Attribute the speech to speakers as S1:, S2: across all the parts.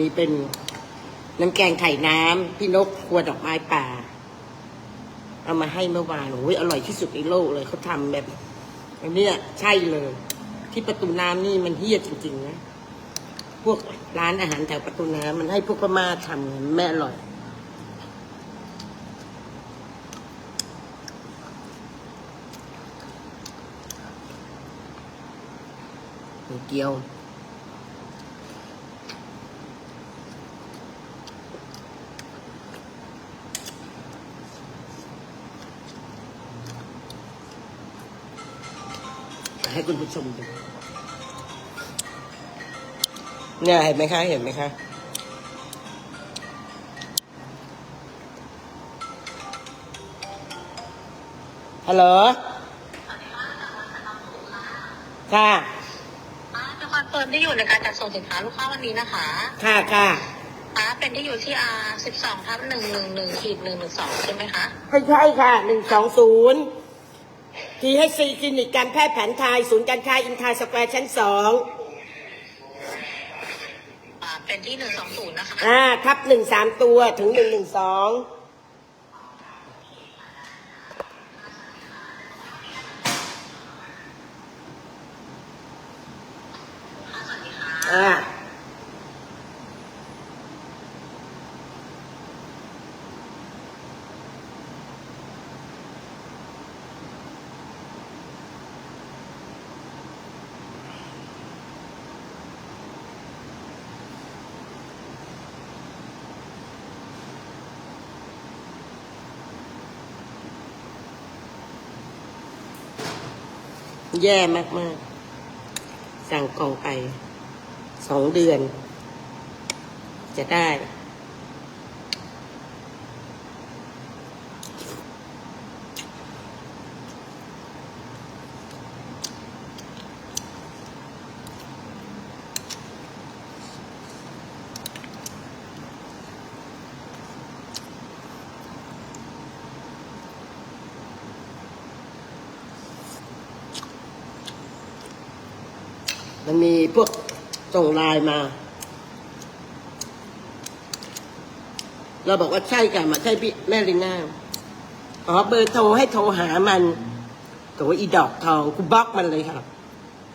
S1: นี้เป็นน้ำแกงไข่น้ำพี่นกครัวดอกไม้ป่า เอามาให้เมื่อวานโอ้ยอร่อยที่สุดในโลกเลยเขาทำแบบอันนี้ใช่เลย ที่ประตูน้ำนี่มันเฮี้ยจริงๆนะพวกร้านอาหารแถวประตูน้ำมันให้พวกพม่าทำแม่อร่อยเกี๊ยว ให้คุณผู้ชมดู เนี่ยเห็นไหมคะ เห็นไหมคะฮัลโหลค่ะ
S2: อ่าจะคอนเฟิร์มที่อยู่ในการจัดส่งสินค้าลูกค้าวันนี้นะคะ
S1: ค่ะค่ะ
S2: อ่าเป็นที่อยู่ที่ R สิบสองทับหนึ่งหนึ่งหนึ่งขีดหนึ่งหนึ่งสองใช่ไหมคะ
S1: ให้ใช่ค่ะหนึ่งสองศูนย์ ทีให้ซีคลินิกการแพทย์แผนไทย ศูนย์การค้าอินทาสแควร์ชั้นสอง
S2: อ่าเป็นที่หนึ่งสองศูนย์นะคะ
S1: อ่า ทับหนึ่งสามตัวถึงหนึ่งหนึ่งสองอ่า แย่มากๆ สั่งกล่องไปสองเดือน จะได้ มันมีพวกส่งไลน์มา เราบอกว่าใช่กันมาใช่พี่แม่ลิน่าอ๋อเบอร์โทรให้โทรหามันโถอีดอกทองกูบล็อกมันเลยค่ะ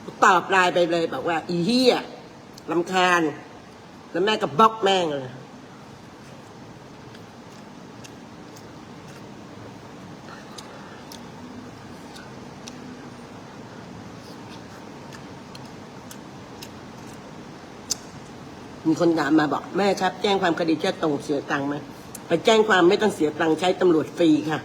S1: กูตอบไลน์ไปเลยบอกว่า อีเฮียลำคาญ แล้วแม่ก็บล็อกแม่งเลย มีคนถามมาบอกแม่ครับ แจ้งความคดีจะตรงเสียตังค์ไหมไปแจ้งความไม่ต้องเสียตังค์ใช้ตำรวจฟรีค่ะ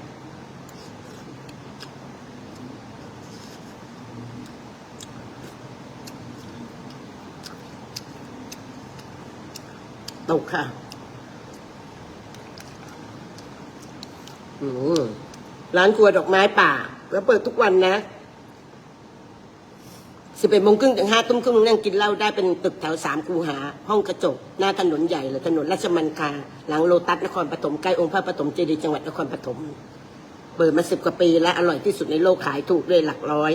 S1: ตกค่ะร้านครัวดอกไม้ป่าแล้วเปิดทุกวันนะ สิบเอ็ดโมงครึ่งถึงห้าทุ่มครึ่งนั่งกินเหล้าได้เป็นตึกแถวสามคูหา ห้องกระจก หน้าถนนใหญ่เลยถนนราชมันคาหลังโลตัสนครปฐมใกล้องค์พระปฐมเจดีย์จังหวัดนครปฐมเปิดมาสิบกว่าปีแล้วอร่อยที่สุดในโลกขายถูกเลยหลักร้อย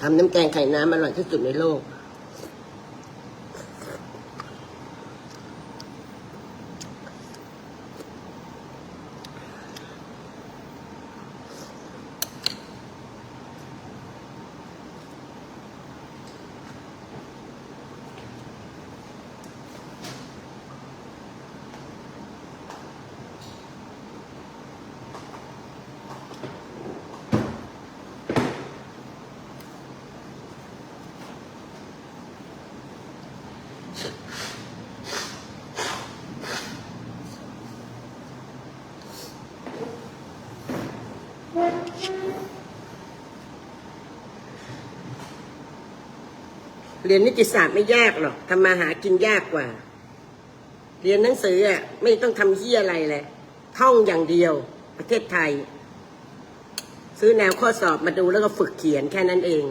S1: ทำน้ำแกงไข่น้ำอร่อยที่สุดในโลก เรียนนิติศาสตร์ไม่ยากหรอกทำมาหากินยากกว่า เรียนหนังสืออะไม่ต้องทำเฮียอะไรเลยท่องอย่างเดียว ประเทศไทย ซื้อแนวข้อสอบมาดูแล้วก็ฝึกเขียนแค่นั้นเอง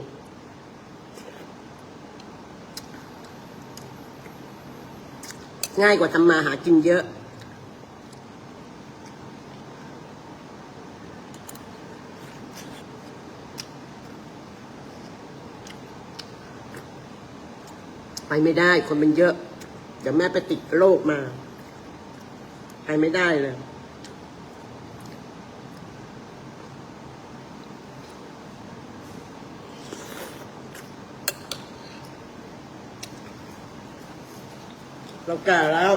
S1: ง่ายกว่าทำมาหากินเยอะ ไปไม่ได้ คนมันเยอะ เดี๋ยวแม่ไปติดโรคมา ไปไม่ได้เลยเราแก่แล้ว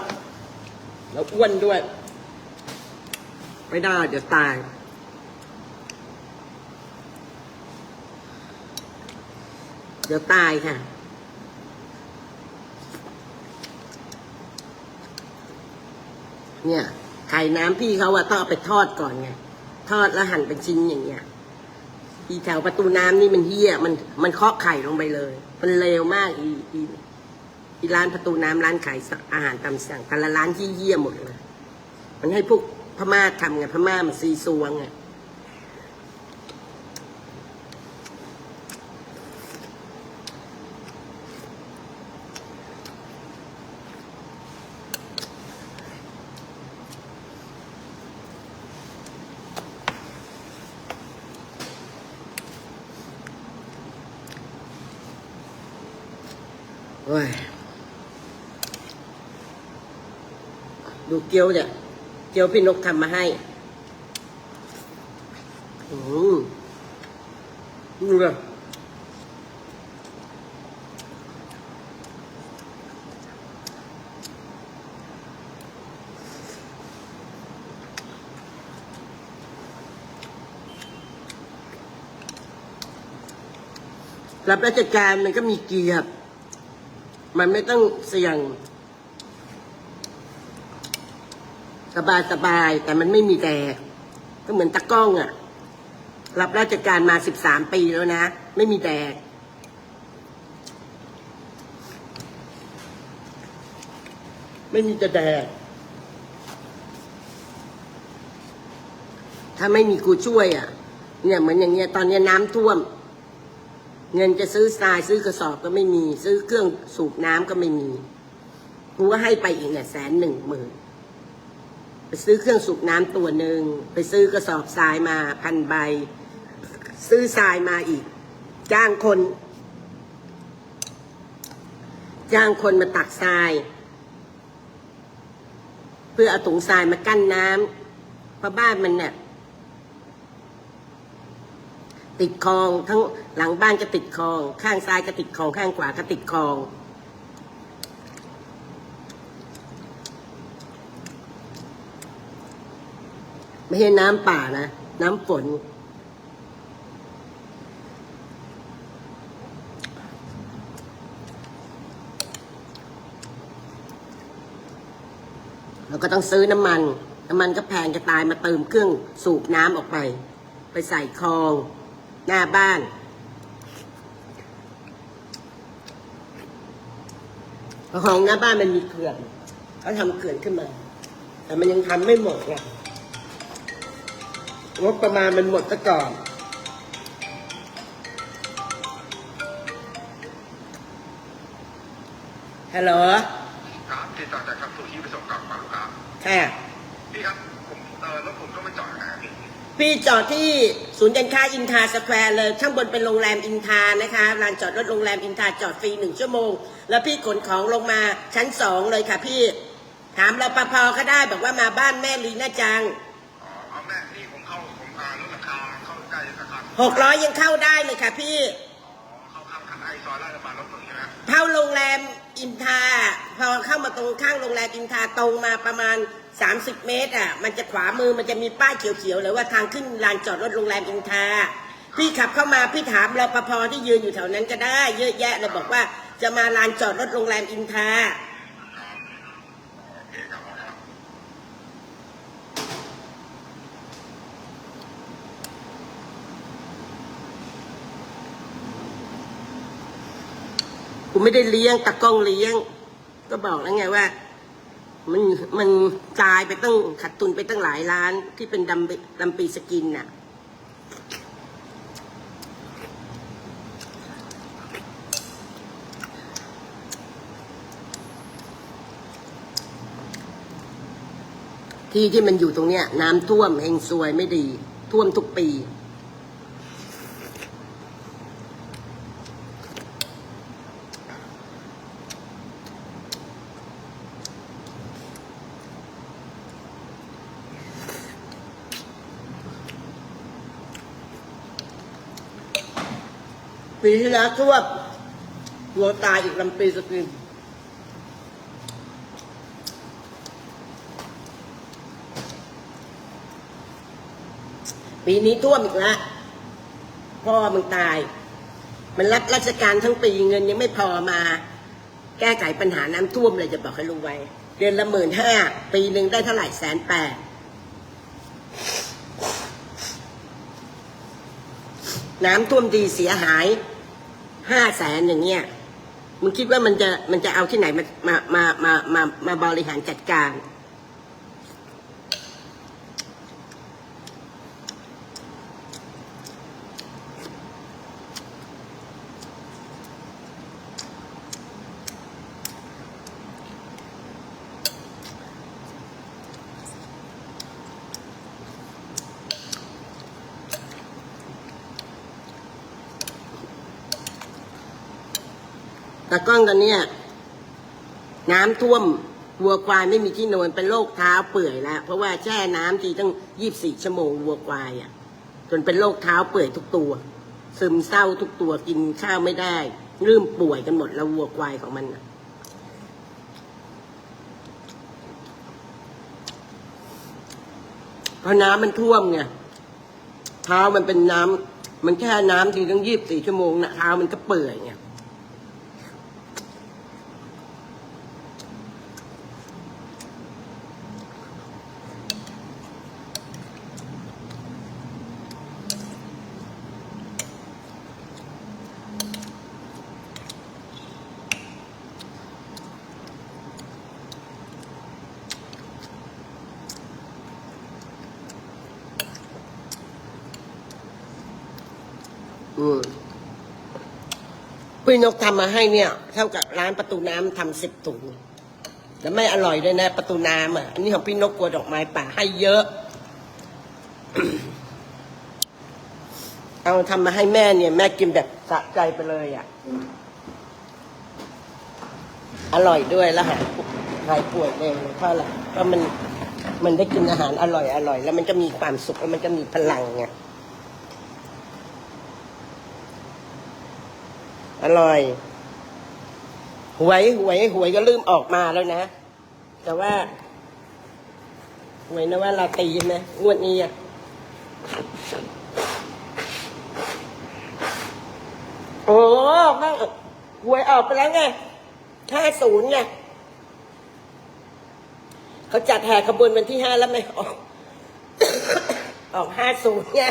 S1: เราอ้วนด้วย ไม่ได้เดี๋ยวตาย เดี๋ยวตายค่ะ เนี่ยไข่น้ำพี่เขาอะต้องเอาไปทอดก่อนไงทอดแล้วหั่นเป็นชิ้นอย่างเงี้ยอีแถวประตูน้ำนี่มันเหี้ยมันมันเคาะไข่ลงไปเลย มันเลวมากอีอีอีร้านประตูน้ำร้านขายอาหารตามสั่งแต่ละร้านที่เหี้ยหมดเลย มันให้พวกพม่าทำไงพม่ามันซีซัวไง โอ้ยดูเกี๊ยวเนี่ย เกี๊ยวพี่นกทำมาให้อืมดูเลยรับราชการมันก็มีเกียรติ มันไม่ต้องเสี่ยง สบายสบาย แต่มันไม่มีแดดก็เหมือนตะก้องอะ่ะ รับราชการมาสิบสามปีแล้วนะ ไม่มีแดดไม่มีจะแดดถ้าไม่มีกูช่วยอะ่ะ เนี่ยเหมือนอย่างเงี้ยตอนเนี้ยน้ำท่วม เงินจะซื้อทรายซื้อกระสอบก็ไม่มี ซื้อเครื่องสูบน้ำก็ไม่มีกูก็ให้ไปอีกเนี่ยแสนหนึ่งหมื่นไปซื้อเครื่องสูบน้ำตัวหนึ่งไปซื้อกระสอบทรายมาพันใบ ซื้อทรายมาอีก จ้างคน จ้างคนมาตักทราย เพื่อเอาถุงทรายมากั้นน้ำเพราะบ้านมันเนี่ย ติดคลอง ทั้งหลังบ้านก็ติดคลอง ข้างซ้ายก็ติดคลอง ข้างขวาก็ติดคลอง ไม่ใช่น้ำป่านะ น้ำฝนเราก็ต้องซื้อน้ำมัน น้ำมันก็แพงจะตายมาเติมเครื่องสูบน้ำออกไป ไปใส่คลอง หน้าบ้านเพราะของหน้าบ้านมันมีเขื่อนเขาทำเขื่อนขึ้นมา แต่มันยังทำไม่หมดไงงบประมาณมันหมดซะก่อนฮัลโหล
S3: ครับติดต่อจากครับสุขีไปส่งกลับมาครับ
S1: ค่ะ
S3: พี่ครับ พี่
S1: จอดที่ศูนย์การค้าอินทาสแควร์เลย ข้างบนเป็นโรงแรมอินทานะคะลานจอดรถโรงแรมอินทาจอดฟรีหนึ่งชั่วโมง แล้วพี่ขนของลงมาชั้นสองเลยค่ะพี่ ถามรปภก็ได้บอกว่ามาบ้านแม่ลีน่าจัง
S3: อ๋อเอาแม่นี่ผมเข้าผมอ่าลดราคาเข้าใกล้ราคา
S1: หกร้อยยังเข้าได้เลยค่ะพี่
S3: อ๋อเข้าข้างข้างไอซอยลาดกระบังรถหนึ่งใช่ไหม
S1: เข้าโรงแรมอินทาพอเข้ามาตรงข้างโรงแรมอินทาตรงมาประมาณ 30 เมตรอะ มันจะขวามือมันจะมีป้ายเขียวๆเลยว่าทางขึ้นลานจอดรถโรงแรมอินทา พี่ขับเข้ามาพี่ถามรปภที่ยืนอยู่แถวนั้นก็ได้ เยอะแยะเลยบอกว่าจะมาลานจอดรถโรงแรมอินทา
S3: โอรับครับ
S1: กูไม่ได้เลี้ยงตะกล้องเลี้ยง ก็บอกแล้วไงว่า มันมันตายไปตั้งขาดทุนไปตั้งหลายล้านที่เป็นดำดำปีสกินน่ะ ที่ที่มันอยู่ตรงเนี้ย น้ำท่วมเฮงซวยไม่ดี ท่วมทุกปี ปีที่แล้วท่วมวัวตายอีกลำปีสกินปีนี้ท่วมอีกแล้วพ่อมึงตาย มันรับราชการทั้งปีเงินยังไม่พอมา แก้ไขปัญหาน้ำท่วมเลยจะบอกให้รู้ไว้ เดือนละหมื่นห้าปีหนึ่งได้เท่าไหร่แสนแปดน้ำท่วมดีเสียหาย ห้าแสนอย่างเงี้ยมึงคิดว่ามันจะมันจะเอาที่ไหนมามามามามามาบริหารจัดการ ตากล้องตอนเนี้ยน้ำท่วมวัวควายไม่มีที่นอนเป็นโรคเท้าเปื่อยแล้ว เพราะว่าแช่น้ำทีตั้งยี่บสี่ชั่วโมงวัวควายอะจนเป็นโรคเท้าเปื่อยทุกตัว ซึมเศร้าทุกตัวกินข้าวไม่ได้ริ่มป่วยกันหมดแล้ววัวควายของมันเพราะน้ำมันท่วมไงเท้ามันเป็นน้ำมันแค่น้ำทีตั้งยี่บสี่ชั่วโมงนะเท้ามันก็เปื่อยไง อืมพี่นกทำมาให้เนี่ย เท่ากับร้านประตูน้ำทำสิบถุงแล้วไม่อร่อยด้วยนะ ประตูน้ำอะอันนี้ของพี่นกกลัวดอกไม้ป่าให้เยอะ เอาทำมาให้แม่เนี่ย แม่กินแบบสะใจไปเลยอะ อร่อยด้วยแล้วหายหายป่วยเองเลยเพราะอะไรเพราะมันมันได้กินอาหารอร่อยอร่อย แล้วมันก็มีความสุขแล้วมันก็มีพลังไง อร่อยหวยหวยหวยก็ลืมออกมาแล้วนะ แต่ว่าหวยนะว่าเราตีใช่ไหมงวดนี้อะโอ้แม่งหวยออกไปแล้วไงห้าศูนย์ไงเขาจัดแห่ขบวนวันที่ห้าแล้วไหมออกออกห้าศูนย์ไง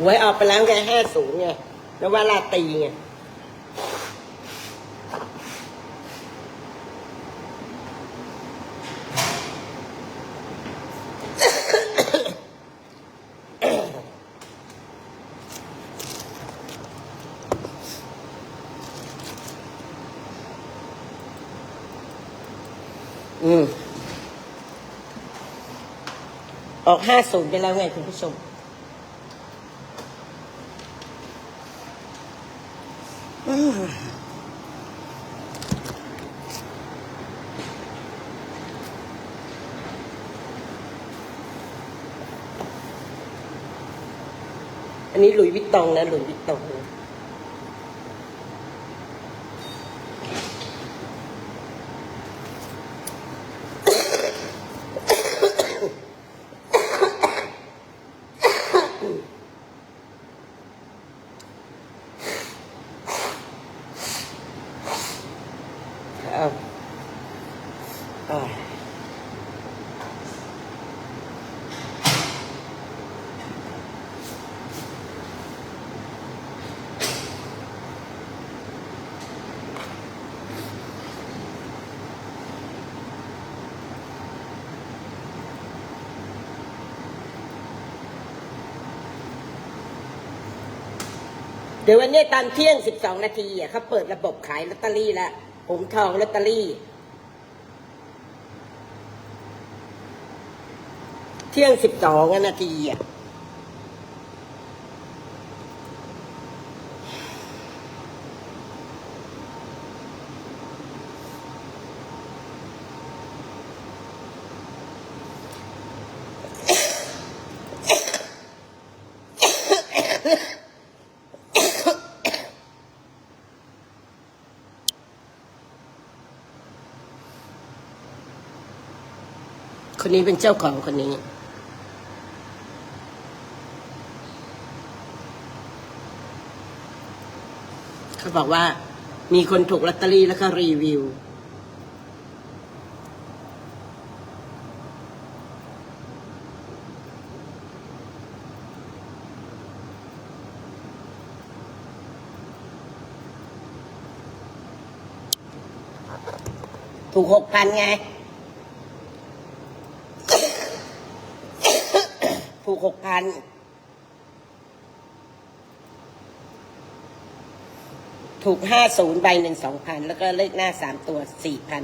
S1: หวยออกไปแล้วไงห้าศูนย์ไงแล้วว่าลาตีไงอืม ออกห้าศูนย์ไปแล้วไงคุณผู้ชม อันนี้หลุยวิตตองนะหลุยวิตตอง ดี๋ยววันนี้ตอนเที่ยงสิบสองนาทีอะเขาเปิดระบบขายลอตเตอรี่แล้วหงทองลอตเตอรี่ เที่ยงสิบสองนาทีอะ คนนี้เป็นเจ้าของคนนี้ เขาบอกว่า มีคนถูกลอตเตอรี่แล้วก็รีวิว ถูกหกพันไง ถูก หกพันถูกห้าศูนย์ใบหนึ่งสองพันแล้วก็เลขหน้าสามตัวสี่พัน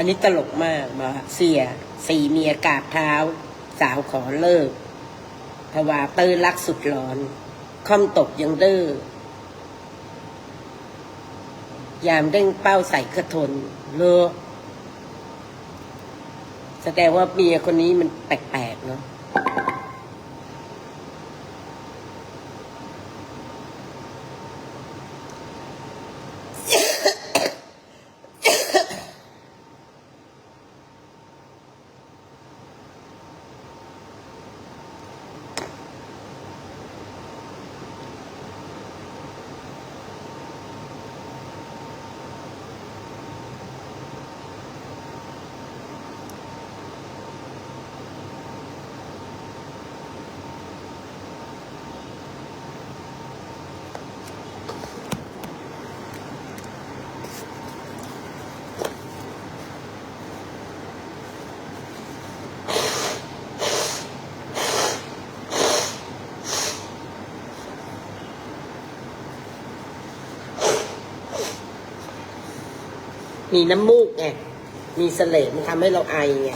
S1: อันนี้ตลกมากมาเสีย สี่เมียกราบเท้า สาวขอเลิกภาวาตื้อรักสุดร้อน ค่อมตกยังเด้อยามเด้งเป้าใส่กระทนเลอแสดงว่าเมียคนนี้มันแปลกๆเนาะ มีน้ำมูกไงมีเสลดมันทำให้เราไอไง